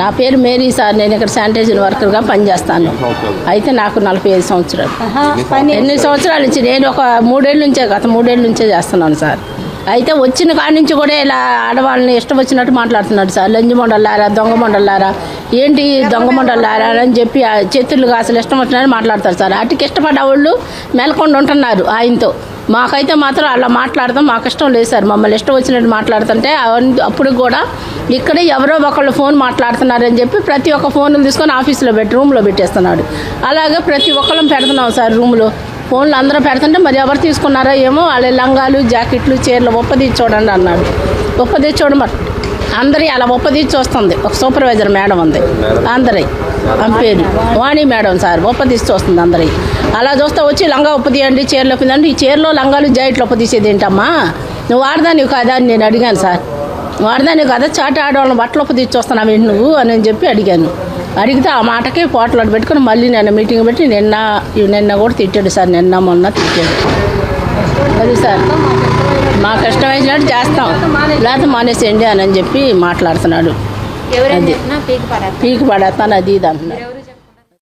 నా పేరు Mary sir. నేను ఇక్కడ శానిటైజర్ వర్కర్గా పనిచేస్తాను. అయితే నాకు నలభై ఐదు సంవత్సరాలు. ఎన్ని సంవత్సరాల నుంచి నేను ఒక మూడేళ్ళ నుంచే గత మూడేళ్ళ నుంచే చేస్తున్నాను సార్. అయితే వచ్చిన కాడి నుంచి కూడా ఇలా ఆడవాళ్ళని ఇష్టం వచ్చినట్టు మాట్లాడుతున్నాడు సార్. లంజి మొండలారా దొంగ మొండలారా ఏంటి దొంగ అని చెప్పి చేతులు అసలు ఇష్టం వచ్చినారని మాట్లాడతారు సార్. అటుకి ఇష్టపడ్డ వాళ్ళు మెలకొండ ఉంటున్నారు ఆయనతో. మాకైతే మాత్రం అలా మాట్లాడతాం మాకు ఇష్టం లేదు సార్. మమ్మల్ని ఇష్టం వచ్చినట్టు మాట్లాడుతుంటే అవన్నీ అప్పుడు కూడా ఇక్కడ ఎవరో ఒకళ్ళు ఫోన్ మాట్లాడుతున్నారని చెప్పి ప్రతి ఒక్క ఫోన్లు తీసుకొని ఆఫీస్లో పెట్టి రూమ్లో పెట్టేస్తున్నాడు. అలాగే ప్రతి ఒక్కళ్ళం పెడుతున్నాం సార్ రూమ్లో. ఫోన్లు అందరూ పెడుతుంటే మరి ఎవరు తీసుకున్నారో ఏమో వాళ్ళ లంగాలు జాకెట్లు చీరలు ఒప్పదీసి చూడండి అన్నాడు. ఒప్పది చూడమని అందరి అలా ఒప్పదీసి చూస్తుంది. ఒక సూపర్వైజర్ మేడం ఉంది. అందరి. పేరు వాణి మేడం సార్. ఒప్పదీసి చూస్తుంది అందరి. అలా చూస్తే వచ్చి లంగా ఒప్పదీయండి చీరలు ఒప్పదండి ఈ చీరలో లంగాలు జాయిట్లు ఒప్పదీసేది ఏంటమ్మా? నువ్వు వాడదానివి కాదా అని నేను అడిగాను సార్. వాడదాని కదా చాట ఆడవాళ్ళని బట్టలు ఒప్పదీసి చూస్తున్నావు ఏంటి నువ్వు అని చెప్పి అడిగాను. అడిగితే ఆ మాటకి పోట్లాడు పెట్టుకుని మళ్ళీ నిన్న మీటింగ్ పెట్టి నిన్న నిన్న కూడా తిట్టాడు సార్. నిన్న మొన్న తిట్టాడు. అది సార్. మాకు ఇష్టమైనట్టు చేస్తాం. లేకపోతే మానేసేయండి అని చెప్పి మాట్లాడుతున్నాడు. పీకి పడేస్తాను అది ఇది అంటున్నాడు.